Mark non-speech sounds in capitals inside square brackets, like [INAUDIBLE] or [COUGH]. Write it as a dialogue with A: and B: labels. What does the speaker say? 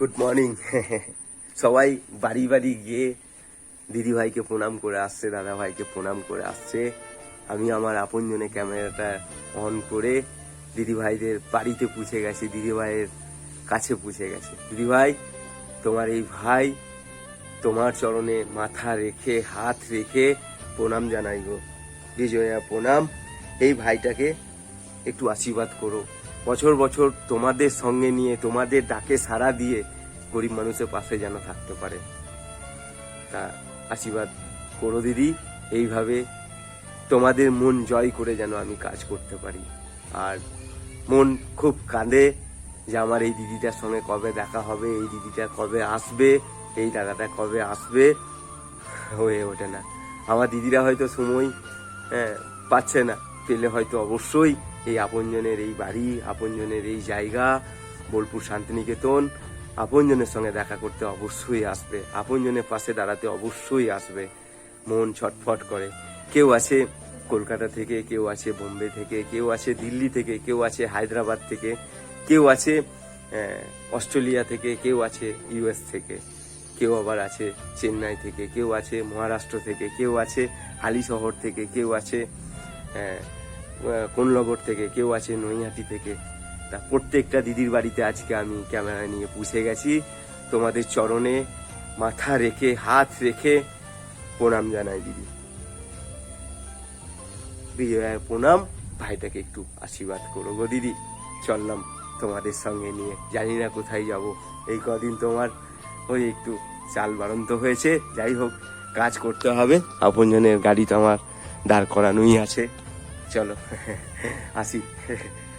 A: Good morning [LAUGHS] সবাই বাড়ি বাড়ি গিয়ে দিদিভাইকে প্রণাম করে আসছে, দাদা ভাইকে প্রণাম করে আসছে। আমি আমার আপনজনে ক্যামেরাটা অন করে দিদিভাইদের বাড়িতে পুছে গেছি দিদিভাইয়ের কাছে পুছে গেছে। দিদিভাই তোমার এই ভাই তোমার চরণে মাথা রেখে, হাত রেখে প্রণাম জানাই গো। বিজয়া, প্রণাম। এই ভাইটাকে একটু আশীর্বাদ করো। বছর বছর তোমাদের সঙ্গে নিয়ে তোমাদের ডাকে সাড়া দিয়ে গরিব মানুষের পাশে যেন থাকতে পারে। তা আশীর্বাদ করো দিদি এইভাবে তোমাদের মন জয় করে যেন আমি কাজ করতে পারি। আর মন খুব কাঁদে যে আমার এই দিদিটার সঙ্গে কবে দেখা হবে এই দিদিটা কবে আসবে এই দাদাটা কবে আসবে? হয়ে ওঠে না। আমার দিদিরা হয়তো সময় হ্যাঁ, পাচ্ছে না। পেলে হয়তো অবশ্যই এই আপনজনের এই বাড়ি, আপনজনের এই জায়গা, বোলপুর শান্তিনিকেতন, আপনজনের সঙ্গে দেখা করতে অবশ্যই আসবে, আপনজনের পাশে দাঁড়াতে অবশ্যই আসবে, মন ছটফট করে। কেউ আছে কলকাতা থেকে, কেউ আছে বোম্বে থেকে, কেউ আছে দিল্লি থেকে, কেউ আছে হায়দ্রাবাদ থেকে, কেউ আছে অস্ট্রেলিয়া থেকে, কেউ আছে ইউএস থেকে, কেউ আবার আছে চেন্নাই থেকে, কেউ আছে মহারাষ্ট্র থেকে, কেউ আছে হালি শহর থেকে, কেউ আছে আহ, কোননগর থেকে কেউ আছে নৈহাটি থেকে? তা প্রত্যেকটা দিদির বাড়িতে আজকে আমি ক্যামেরা নিয়ে পুষে গেছি। তোমাদের চরণে মাথা রেখে হাত রেখে প্রণাম জানাই দিদি। বিজয়া প্রণাম। ভাইটাকে একটু আশীর্বাদ করো গো দিদি। চললাম তোমাদের সঙ্গে নিয়ে। জানি না কোথায় যাব। এই কদিন তোমার ওই একটু চাল বাড়ন্ত হয়েছে। যাই হোক কাজ করতে হবে। আপনজনের গাড়ি তো আমার দাঁড় করানোই আছে। চলো আসি [LAUGHS] [LAUGHS]